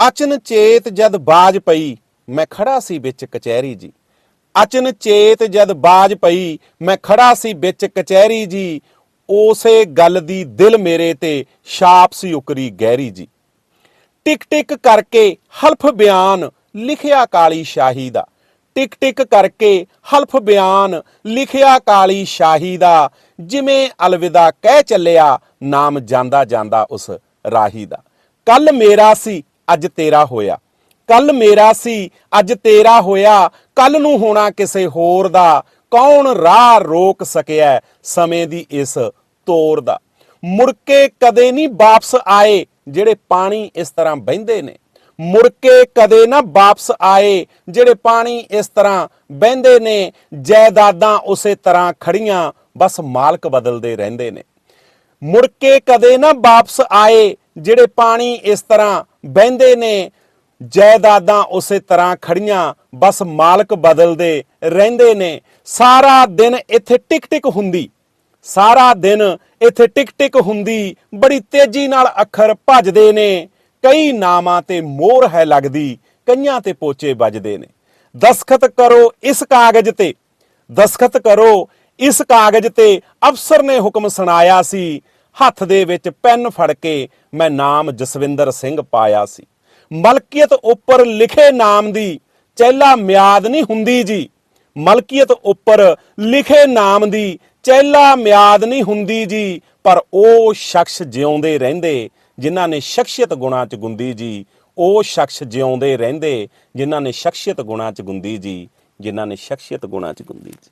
ਅਚਨ ਚੇਤ ਜਦ ਬਾਜ ਪਈ, ਮੈਂ ਖੜਾ ਸੀ ਵਿੱਚ ਕਚਹਿਰੀ ਜੀ। ਅਚਨ ਚੇਤ ਜਦ ਬਾਜ ਪਈ, ਮੈਂ ਖੜਾ ਸੀ ਵਿੱਚ ਕਚਹਿਰੀ ਜੀ। ਉਸੇ ਗੱਲ ਦੀ ਦਿਲ ਮੇਰੇ ਤੇ ਛਾਪ ਸੀ ਉਕਰੀ ਗਹਿਰੀ ਜੀ। ਟਿਕ ਟਿਕ ਕਰਕੇ ਹਲਫ ਬਿਆਨ ਲਿਖਿਆ ਕਾਲੀ ਸ਼ਾਹੀ ਦਾ। ਟਿਕ ਟਿਕ ਕਰਕੇ ਹਲਫ ਬਿਆਨ ਲਿਖਿਆ ਕਾਲੀ ਸ਼ਾਹੀ ਦਾ। ਜਿਵੇਂ ਅਲਵਿਦਾ ਕਹਿ ਚੱਲਿਆ, ਨਾਮ ਜਾਂਦਾ ਜਾਂਦਾ ਉਸ ਰਾਹੀ ਦਾ। ਕੱਲ ਮੇਰਾ ਸੀ ਅੱਜ ਤੇਰਾ ਹੋਇਆ। ਕੱਲ ਮੇਰਾ ਸੀ, ਅੱਜ ਤੇਰਾ ਹੋਇਆ। ਕੱਲ ਨੂੰ ਹੋਣਾ ਕਿਸੇ ਹੋਰ ਦਾ। ਕੌਣ ਰਾਹ ਰੋਕ ਸਕਿਆ ਸਮੇਂ ਦੀ ਇਸ ਤੋਰ ਦਾ। ਮੁੜ ਕੇ ਕਦੇ ਨਹੀਂ ਵਾਪਸ ਆਏ ਜਿਹੜੇ ਪਾਣੀ ਇਸ ਤਰ੍ਹਾਂ ਬਹਿੰਦੇ ਨੇ। ਮੁੜ ਕੇ ਕਦੇ ਨਾ ਵਾਪਸ ਆਏ ਜਿਹੜੇ ਪਾਣੀ ਇਸ ਤਰ੍ਹਾਂ ਬਹਿੰਦੇ ਨੇ। ਜਾਇਦਾਦਾਂ ਉਸੇ ਤਰ੍ਹਾਂ ਖੜੀਆਂ, ਬਸ ਮਾਲਕ ਬਦਲਦੇ ਰਹਿੰਦੇ ਨੇ। ਮੁੜ ਕੇ ਕਦੇ ਨਾ ਵਾਪਸ ਆਏ ਜਿਹੜੇ ਪਾਣੀ ਇਸ ਤਰ੍ਹਾਂ ਬਹਿੰਦੇ ਨੇ, ਜਾਇਦਾਦਾਂ ਉਸੇ ਤਰ੍ਹਾਂ ਖੜੀਆਂ, ਬਸ ਮਾਲਕ ਬਦਲਦੇ ਰਹਿੰਦੇ ਨੇ। ਸਾਰਾ ਦਿਨ ਇੱਥੇ ਟਿਕ ਟਿਕ ਹੁੰਦੀ, ਸਾਰਾ ਦਿਨ ਇੱਥੇ ਟਿਕ ਟਿਕ ਹੁੰਦੀ, ਬੜੀ ਤੇਜ਼ੀ ਨਾਲ ਅੱਖਰ ਭੱਜਦੇ ਨੇ। ਕਈ ਨਾਮਾਂ ਤੇ ਮੋਹਰ ਹੈ ਲੱਗਦੀ, ਕਈਆਂ ਤੇ ਪੋਚੇ ਵੱਜਦੇ ਨੇ। ਦਸਖਤ ਕਰੋ ਇਸ ਕਾਗਜ਼ ਤੇ, ਦਸਖਤ ਕਰੋ ਇਸ ਕਾਗਜ਼ ਤੇ। ਅਫਸਰ ਨੇ ਹੁਕਮ ਸੁਣਾਇਆ ਸੀ ਹੱਥ ਦੇ ਵਿੱਚ ਪੈਨ ਫੜ ਕੇ ਮੈਂ ਨਾਮ ਜਸਵਿੰਦਰ ਸਿੰਘ ਪਾਇਆ ਸੀ। ਮਲਕੀਅਤ ਉੱਪਰ ਲਿਖੇ ਨਾਮ ਦੀ ਚਹਿਲਾ ਮਿਆਦ ਨਹੀਂ ਹੁੰਦੀ ਜੀ। ਮਲਕੀਅਤ ਉੱਪਰ ਲਿਖੇ ਨਾਮ ਦੀ ਚਹਿਲਾ ਮਿਆਦ ਨਹੀਂ ਹੁੰਦੀ ਜੀ। ਪਰ ਉਹ ਸ਼ਖਸ ਜਿਉਂਦੇ ਰਹਿੰਦੇ ਜਿਨ੍ਹਾਂ ਨੇ ਸ਼ਖਸੀਅਤ ਗੁਣਾ ਚ ਗੁੰਦੀ ਜੀ। ਉਹ ਸ਼ਖਸ ਜਿਉਂਦੇ ਰਹਿੰਦੇ ਜਿਨ੍ਹਾਂ ਨੇ ਸ਼ਖਸੀਅਤ ਗੁਣਾ ਚ ਗੁੰਦੀ ਜੀ। ਜਿਨ੍ਹਾਂ ਨੇ ਸ਼ਖਸੀਅਤ ਗੁਣਾ ਚ ਗੁੰਦੀ ਜੀ।